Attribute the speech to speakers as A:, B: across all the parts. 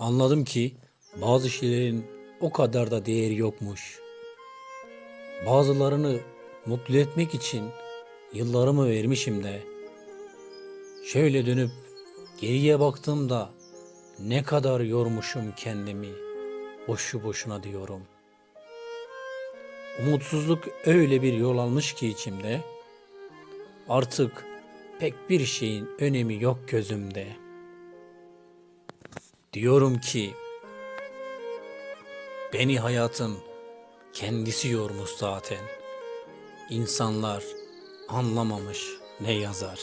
A: Anladım ki bazı şeylerin o kadar da değeri yokmuş. Bazılarını mutlu etmek için yıllarımı vermişim de. Şöyle dönüp geriye baktığımda ne kadar yormuşum kendimi. Boşu boşuna diyorum. Umutsuzluk öyle bir yol almış ki içimde. Artık pek bir şeyin önemi yok gözümde. Diyorum ki beni hayatın kendisi yormuş zaten. İnsanlar anlamamış ne yazar.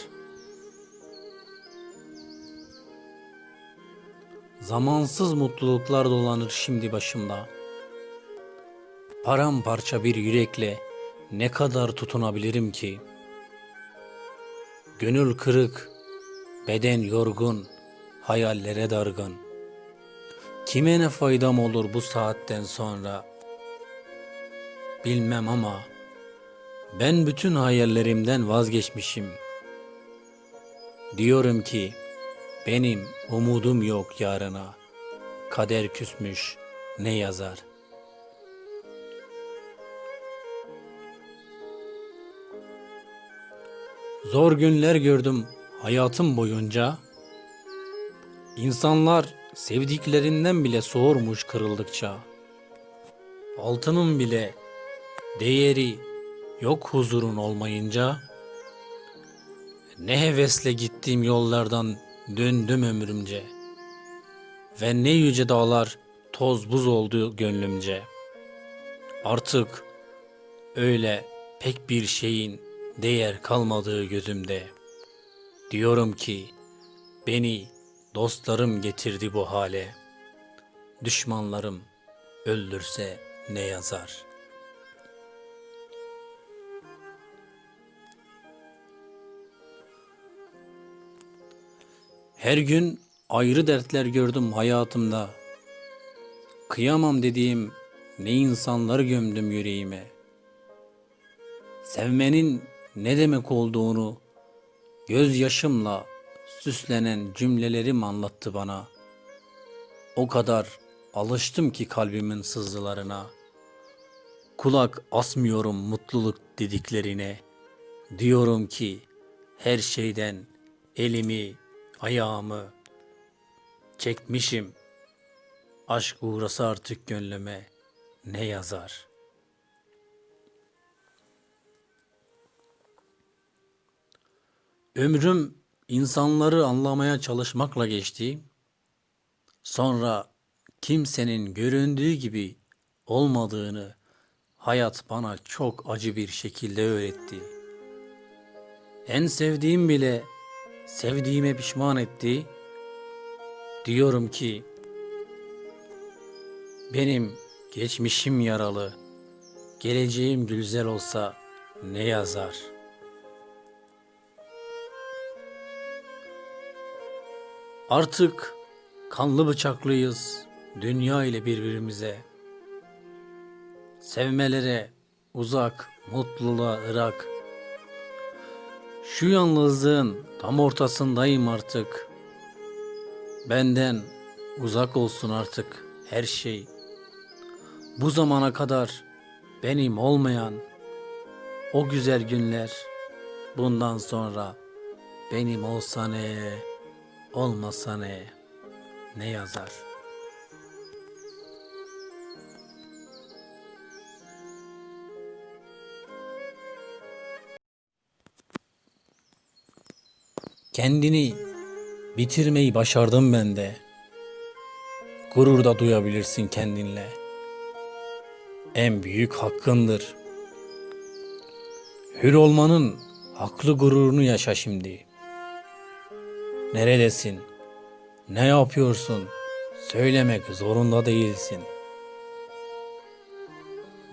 A: Zamansız mutluluklar dolanır şimdi başımda. Paramparça bir yürekle ne kadar tutunabilirim ki? Gönül kırık, beden yorgun, hayallere dargın. Kime ne faydam olur bu saatten sonra? Bilmem ama ben bütün hayallerimden vazgeçmişim. Diyorum ki benim umudum yok yarına. Kader küsmüş ne yazar? Zor günler gördüm hayatım boyunca. İnsanlar sevdiklerinden bile soğurmuş kırıldıkça. Altının bile değeri yok huzurun olmayınca. Ne hevesle gittiğim yollardan döndüm ömrümce. Ve ne yüce dağlar toz buz oldu gönlümce. Artık öyle pek bir şeyin değer kalmadığı gözümde. Diyorum ki beni dostlarım getirdi bu hale. Düşmanlarım öldürse ne yazar? Her gün ayrı dertler gördüm hayatımda. Kıyamam dediğim ne insanları gömdüm yüreğime. Sevmenin ne demek olduğunu gözyaşımla süslenen cümlelerim anlattı bana. O kadar alıştım ki kalbimin sızılarına. Kulak asmıyorum mutluluk dediklerine. Diyorum ki her şeyden elimi, ayağımı çekmişim. Aşk uğrası artık gönlüme ne yazar?'' Ömrüm insanları anlamaya çalışmakla geçti. Sonra kimsenin göründüğü gibi olmadığını hayat bana çok acı bir şekilde öğretti. En sevdiğim bile sevdiğime pişman etti. Diyorum ki benim geçmişim yaralı, geleceğim güzel olsa ne yazar?'' Artık kanlı bıçaklıyız dünya ile birbirimize. Sevmelere uzak, mutluluğa ırak. Şu yalnızlığın tam ortasındayım artık. Benden uzak olsun artık her şey. Bu zamana kadar benim olmayan o güzel günler bundan sonra benim olsa ne? Olmasa ne, ne yazar? Kendini bitirmeyi başardım ben de. Gurur da duyabilirsin kendinle. En büyük hakkındır. Hür olmanın haklı gururunu yaşa şimdi.'' Neredesin? Ne yapıyorsun? Söylemek zorunda değilsin.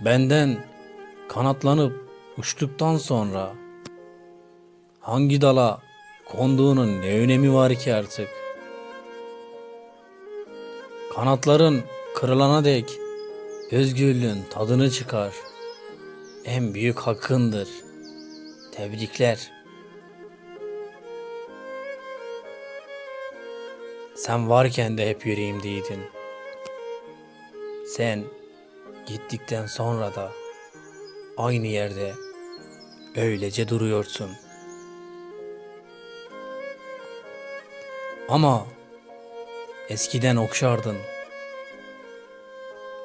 A: Benden kanatlanıp uçtuktan sonra hangi dala konduğunun ne önemi var ki artık? Kanatların kırılana dek özgürlüğün tadını çıkar. En büyük hakkındır. Tebrikler. Sen varken de hep yüreğimdeydin. Sen gittikten sonra da aynı yerde öylece duruyorsun. Ama eskiden okşardın.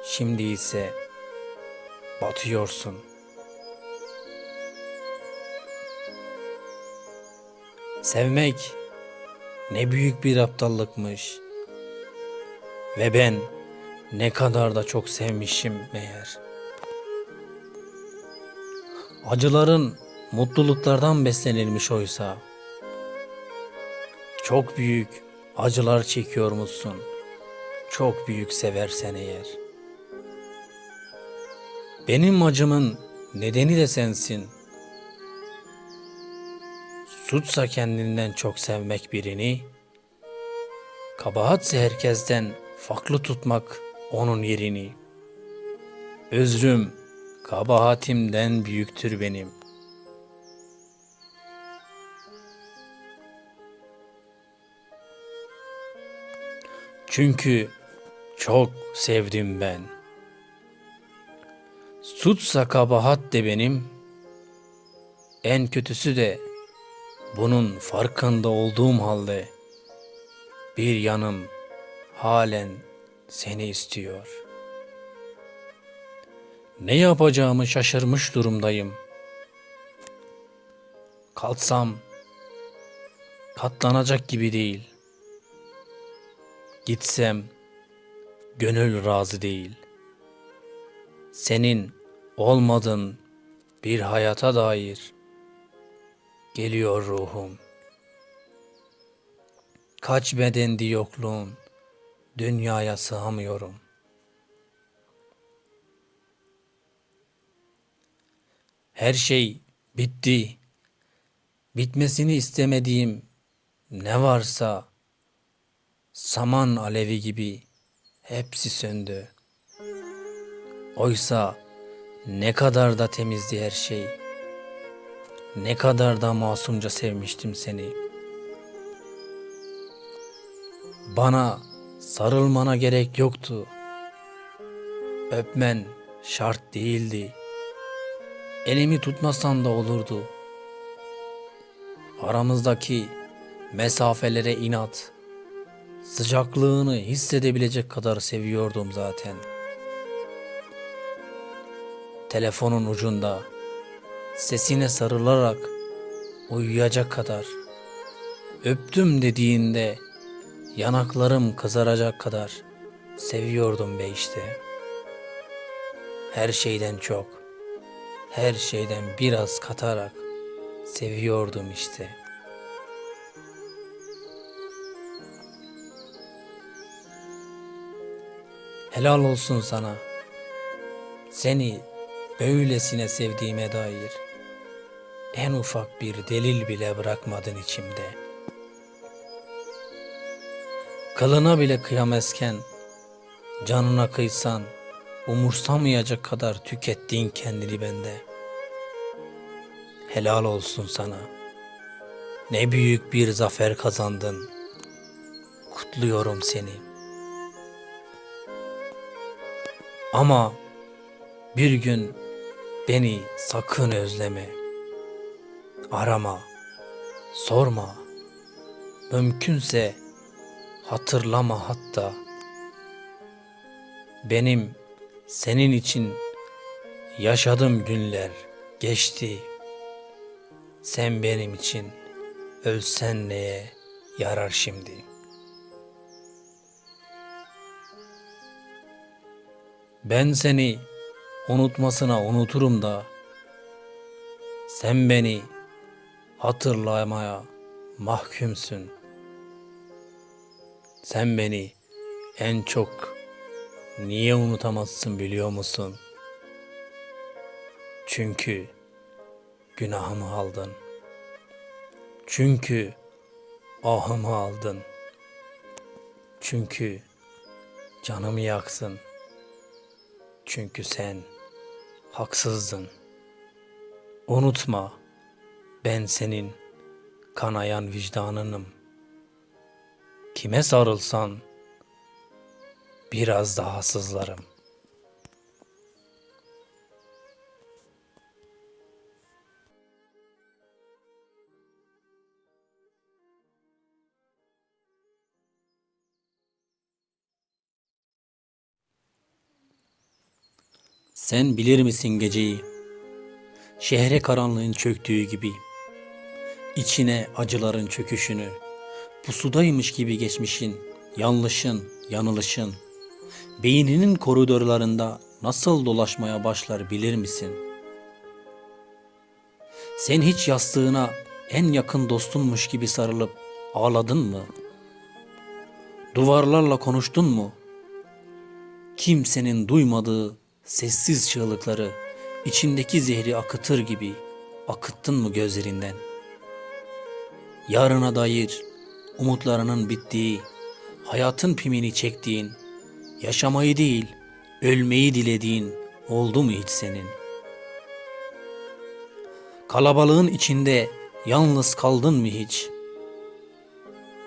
A: Şimdi ise batıyorsun. Sevmek ne büyük bir aptallıkmış. Ve ben ne kadar da çok sevmişim meğer. Acıların mutluluklardan beslenilmiş oysa. Çok büyük acılar çekiyormuşsun. Çok büyük seversen eğer. Benim acımın nedeni de sensin. Suçsa kendinden çok sevmek birini, kabahatse herkesten farklı tutmak onun yerini. Özrüm kabahatimden büyüktür benim. Çünkü çok sevdim ben. Suçsa kabahat de benim. En kötüsü de bunun farkında olduğum halde bir yanım halen seni istiyor. Ne yapacağımı şaşırmış durumdayım. Kalksam katlanacak gibi değil. Gitsem gönül razı değil. Senin olmadın bir hayata dair geliyor ruhum. Kaç bedendi yokluğun, dünyaya sığamıyorum. Her şey bitti. Bitmesini istemediğim ne varsa saman alevi gibi hepsi söndü. Oysa ne kadar da temizdi her şey. Ne kadar da masumca sevmiştim seni. Bana sarılmana gerek yoktu. Öpmen şart değildi. Elimi tutmasan da olurdu. Aramızdaki mesafelere inat. Sıcaklığını hissedebilecek kadar seviyordum zaten. Telefonun ucunda sesine sarılarak uyuyacak kadar öptüm dediğinde yanaklarım kızaracak kadar seviyordum be işte. Her şeyden çok, her şeyden biraz katarak seviyordum işte. Helal olsun sana. Seni böylesine sevdiğime dair en ufak bir delil bile bırakmadın içimde. Kılına bile kıyamazken canına kıysan umursamayacak kadar tükettin kendini bende. Helal olsun sana. Ne büyük bir zafer kazandın. Kutluyorum seni. Ama bir gün beni sakın özleme. Arama, sorma. Mümkünse hatırlama hatta. Benim senin için yaşadığım günler geçti. Sen benim için ölsen neye yarar şimdi? Ben seni unutmasına unuturum da sen beni hatırlamaya mahkumsun. Sen beni en çok niye unutamazsın biliyor musun? Çünkü günahımı aldın. Çünkü ahımı aldın. Çünkü canımı yaksın. Çünkü sen haksızdın. Unutma ben senin kanayan vicdanınım. Kime sarılsan biraz daha sızlarım. Sen bilir misin geceyi? Şehre karanlığın çöktüğü gibi. İçine acıların çöküşünü. Pusudaymış gibi geçmişin, yanlışın, yanılışın. Beyninin koridorlarında nasıl dolaşmaya başlar bilir misin? Sen hiç yastığına en yakın dostunmuş gibi sarılıp ağladın mı? Duvarlarla konuştun mu? Kimsenin duymadığı sessiz çığlıkları içindeki zehri akıtır gibi akıttın mı gözlerinden? Yarına dair umutlarının bittiği, hayatın pimini çektiğin, yaşamayı değil, ölmeyi dilediğin oldu mu hiç senin? Kalabalığın içinde yalnız kaldın mı hiç?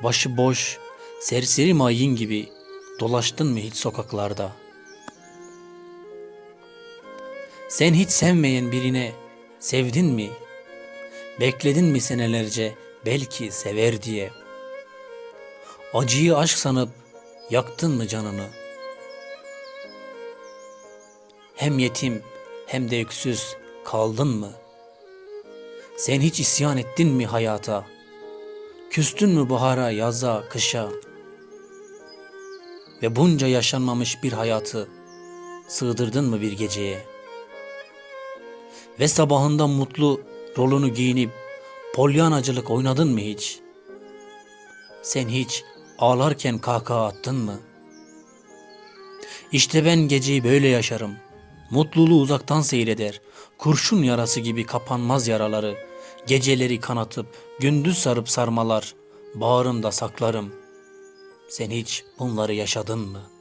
A: Başıboş, serseri mayın gibi dolaştın mı hiç sokaklarda?'' Sen hiç sevmeyen birine sevdin mi? Bekledin mi senelerce belki sever diye? Acıyı aşk sanıp yaktın mı canını? Hem yetim hem de öksüz kaldın mı? Sen hiç isyan ettin mi hayata? Küstün mü bahara, yaza, kışa? Ve bunca yaşanmamış bir hayatı sığdırdın mı bir geceye?'' ve sabahında mutlu rolünü giyinip polyanacılık oynadın mı hiç? Sen hiç ağlarken kahkaha attın mı? İşte ben geceyi böyle yaşarım. Mutluluğu uzaktan seyreder. Kurşun yarası gibi kapanmaz yaraları. Geceleri kanatıp gündüz sarıp sarmalar. Bağrımda saklarım. Sen hiç bunları yaşadın mı?''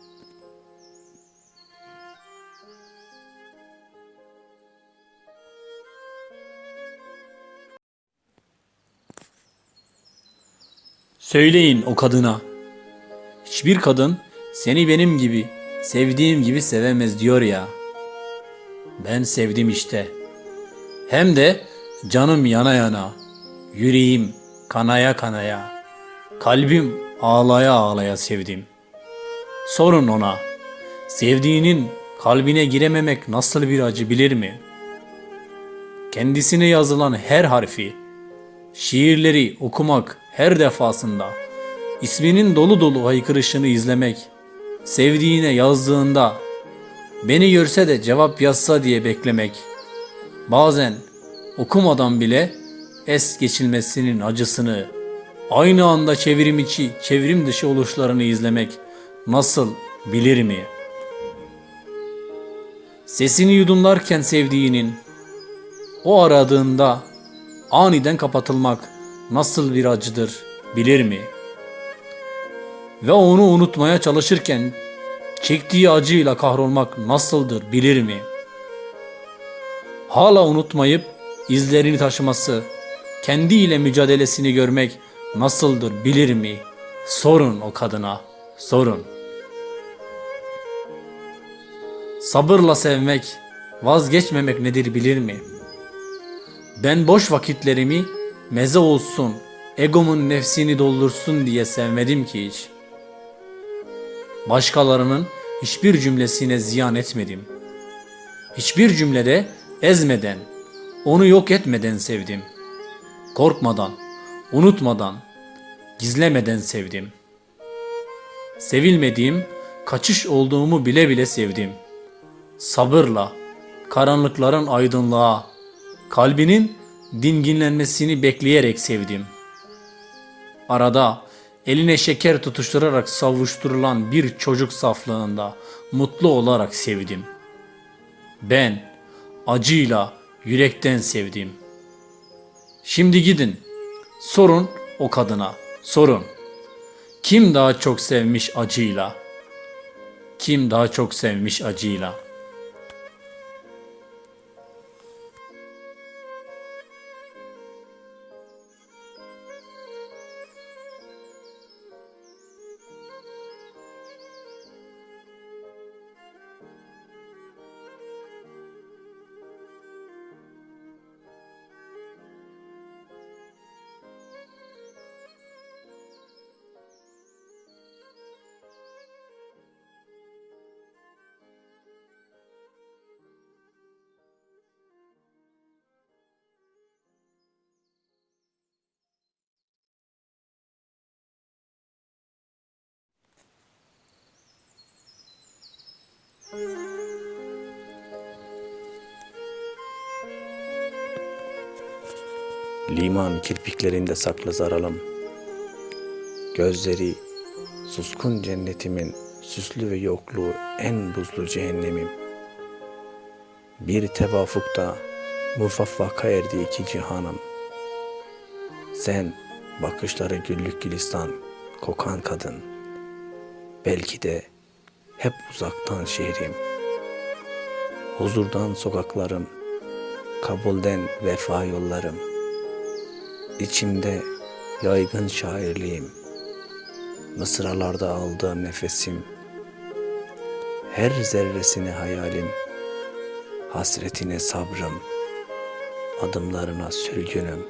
A: Söyleyin o kadına. Hiçbir kadın seni benim gibi, sevdiğim gibi sevemez diyor ya. Ben sevdim işte. Hem de canım yana yana, yüreğim kanaya kanaya, kalbim ağlaya ağlaya sevdim. Sorun ona, sevdiğinin kalbine girememek nasıl bir acı bilir mi? Kendisine yazılan her harfi, şiirleri okumak her defasında isminin dolu dolu haykırışını izlemek, sevdiğine yazdığında beni görse de cevap yazsa diye beklemek, bazen okumadan bile es geçilmesinin acısını, aynı anda çevrim içi, çevrim dışı oluşlarını izlemek nasıl bilir mi? Sesini yudumlarken sevdiğinin, o aradığında aniden kapatılmak, nasıl bir acıdır bilir mi? Ve onu unutmaya çalışırken çektiği acıyla kahrolmak nasıldır bilir mi? Hala unutmayıp izlerini taşıması, kendiyle mücadelesini görmek nasıldır bilir mi? Sorun o kadına, sorun. Sabırla sevmek, vazgeçmemek nedir bilir mi? Ben boş vakitlerimi meze olsun, egomun nefsini doldursun diye sevmedim ki hiç. Başkalarının hiçbir cümlesine ziyan etmedim. Hiçbir cümlede ezmeden, onu yok etmeden sevdim. Korkmadan, unutmadan, gizlemeden sevdim. Sevilmediğim, kaçış olduğumu bile bile sevdim. Sabırla, karanlıkların aydınlığa, kalbinin dinginlenmesini bekleyerek sevdim. Arada eline şeker tutuşturarak savuşturulan bir çocuk saflığında mutlu olarak sevdim. Ben acıyla yürekten sevdim. Şimdi gidin. Sorun o kadına. Sorun. Kim daha çok sevmiş acıyla? Kim daha çok sevmiş acıyla?''
B: Liman kirpiklerinde saklı zaralım. Gözleri suskun cennetimin süslü ve yokluğu en buzlu cehennemim. Bir tevafukta muvaffaka erdi iki cihanım. Sen bakışları güllük gülistan kokan kadın. Belki de hep uzaktan şehrim. Huzurdan sokaklarım, kabulden vefa yollarım. İçimde yaygın şairliğim. Mısralarda aldığım nefesim. Her zerresine hayalim. Hasretine sabrım. Adımlarına sürgünüm.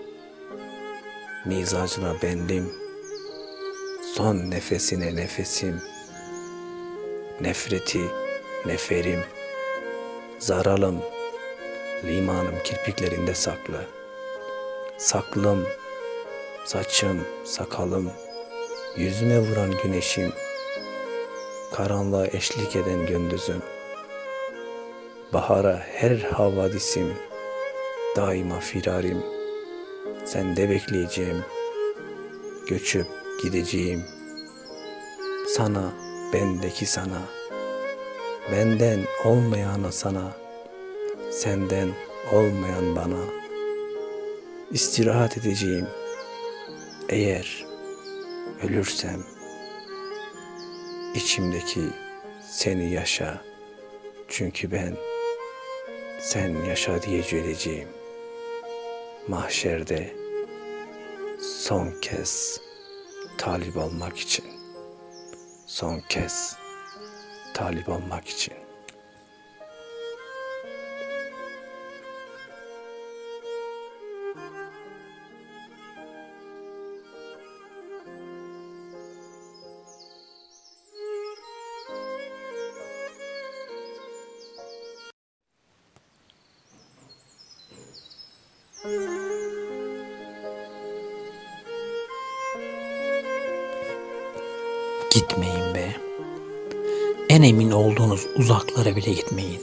B: Mizacına bendim. Son nefesine nefesim. Nefreti neferim. Zaralım. Limanım kirpiklerinde saklı. Saklım, saçım, sakalım, yüzüme vuran güneşim, karanlığa eşlik eden gündüzüm, bahara her havadisim, daima firarim, sende bekleyeceğim, göçüp gideceğim, sana, bendeki sana, benden olmayana sana, senden olmayan bana.'' istirahat edeceğim. Eğer ölürsem içimdeki seni yaşa. Çünkü ben sen yaşa diye öleceğim. Mahşerde son kez talip olmak için. Son kez talip olmak için.
A: En emin olduğunuz uzaklara bile gitmeyin.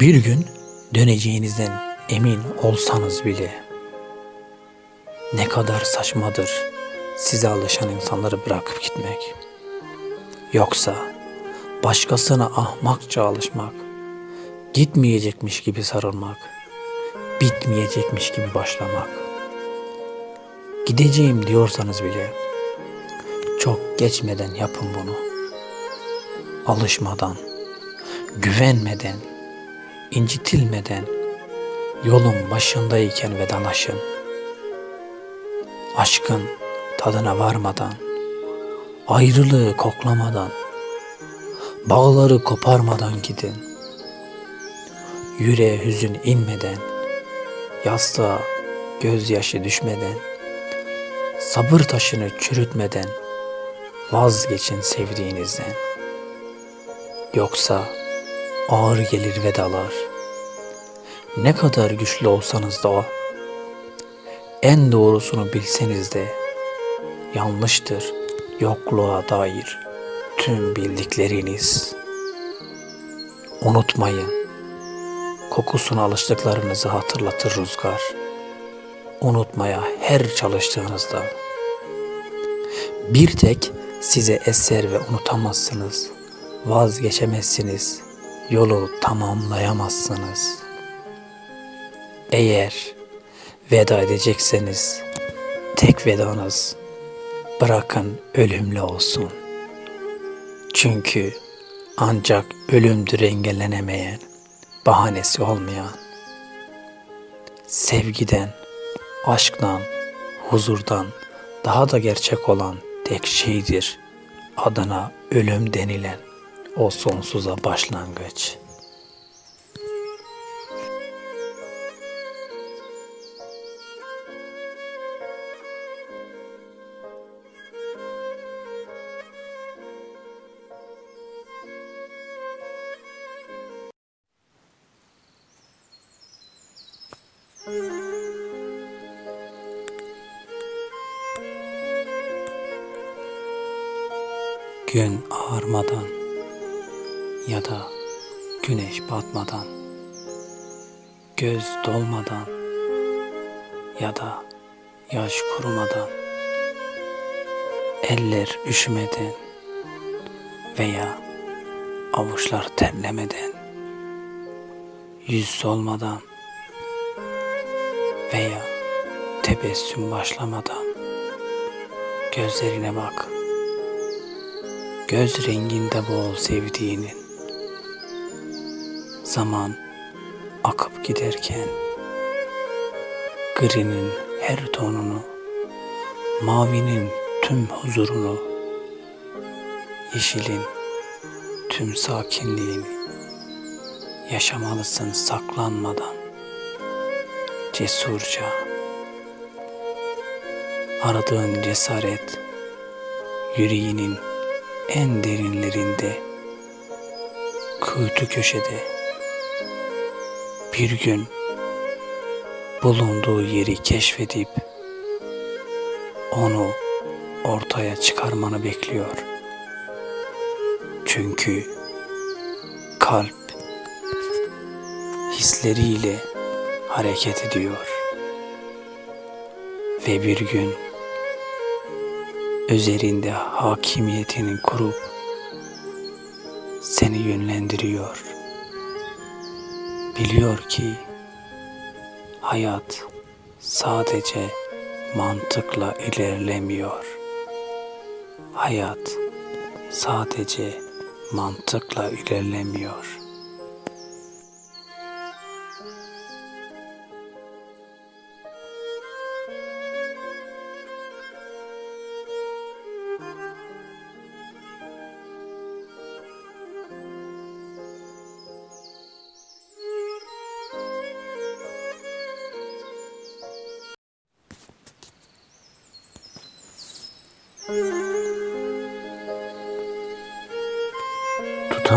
A: Bir gün döneceğinizden emin olsanız bile ne kadar saçmadır size alışan insanları bırakıp gitmek. Yoksa başkasına ahmakça alışmak, gitmeyecekmiş gibi sarılmak, bitmeyecekmiş gibi başlamak. Gideceğim diyorsanız bile çok geçmeden yapın bunu. Alışmadan, güvenmeden, incitilmeden, yolun başındayken vedalaşın. Aşkın tadına varmadan, ayrılığı koklamadan, bağları koparmadan gidin. Yüreğe hüzün inmeden, yastığa gözyaşı düşmeden, sabır taşını çürütmeden, vazgeçin sevdiğinizden. Yoksa ağır gelir vedalar. Ne kadar güçlü olsanız da o, en doğrusunu bilseniz de yanlıştır yokluğa dair tüm bildikleriniz. Unutmayın, kokusuna alıştıklarınızı hatırlatır rüzgar. Unutmaya her çalıştığınızda bir tek size eser ve unutamazsınız. Vazgeçemezsiniz. Yolu tamamlayamazsınız. Eğer veda edecekseniz tek vedanız bırakın ölümlü olsun. Çünkü ancak ölümdür engellenemeyen, bahanesi olmayan. Sevgiden, aşktan, huzurdan daha da gerçek olan tek şeydir adına ölüm denilen o sonsuza başlangıç. Gün ağarmadan,
C: ya da güneş batmadan, göz dolmadan ya da yaş kurumadan, eller üşümeden veya avuçlar terlemeden, yüz solmadan veya tebessüm başlamadan gözlerine bak. Göz renginde boğul sevdiğinin. Zaman akıp giderken grinin her tonunu, mavinin tüm huzurunu, yeşilin tüm sakinliğini yaşamalısın saklanmadan, cesurca. Aradığın cesaret yüreğinin en derinlerinde, kuytu köşede bir gün bulunduğu yeri keşfedip onu ortaya çıkarmanı bekliyor. Çünkü kalp hisleriyle hareket ediyor. Ve bir gün üzerinde hakimiyetini kurup seni yönlendiriyor. Biliyor ki hayat sadece mantıkla ilerlemiyor. Hayat sadece mantıkla ilerlemiyor.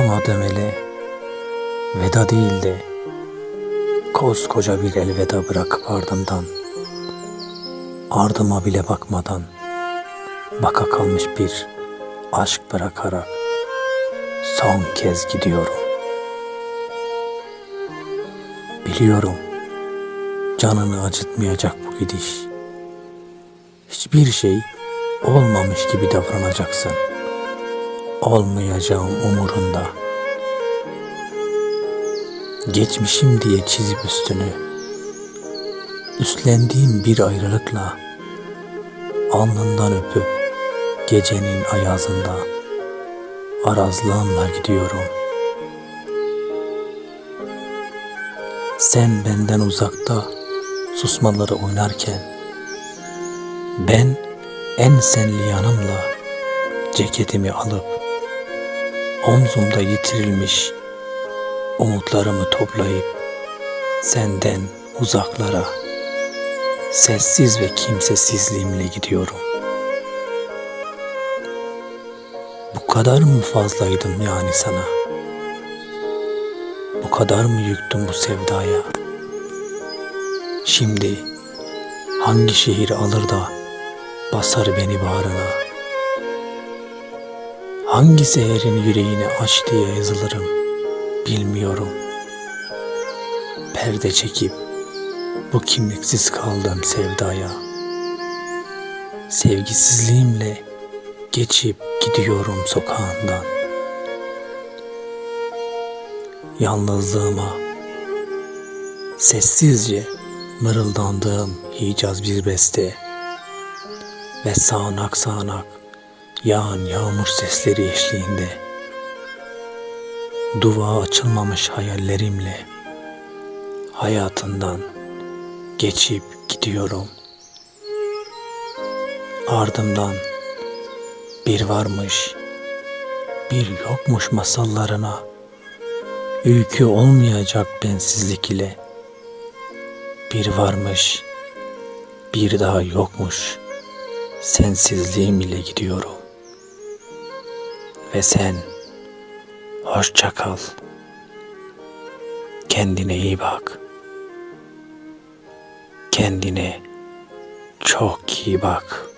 C: Tutamadım eli veda değil de koskoca bir elveda bırakıp ardımdan ardıma bile bakmadan baka kalmış bir aşk bırakarak son kez gidiyorum. Biliyorum canını acıtmayacak bu gidiş. Hiçbir şey olmamış gibi davranacaksın olmayacağım umurunda. Geçmişim diye çizip üstünü, üstlendiğim bir ayrılıkla, alnından öpüp gecenin ayazında arazlığımla gidiyorum. Sen benden uzakta susmaları oynarken, ben en senli yanımla ceketimi alıp omzumda yitirilmiş umutlarımı toplayıp senden uzaklara sessiz ve kimsesizliğimle gidiyorum. Bu kadar mı fazlaydım yani sana? Bu kadar mı yüktüm bu sevdaya? Şimdi hangi şehir alır da basar beni bağrına? Hangi seherin yüreğini aç diye yazılırım bilmiyorum. Perde çekip bu kimliksiz kaldığım sevdaya. Sevgisizliğimle geçip gidiyorum sokağından. Yalnızlığıma sessizce mırıldandığım Hicaz bir beste ve sağanak sağanak yağan yağmur sesleri eşliğinde duva açılmamış hayallerimle hayatından geçip gidiyorum. Ardımdan bir varmış, bir yokmuş masallarına öykü olmayacak bensizlik ile bir varmış, bir daha yokmuş sensizliğim ile gidiyorum. Ve sen hoşça kal. Kendine iyi bak. Kendine çok iyi bak.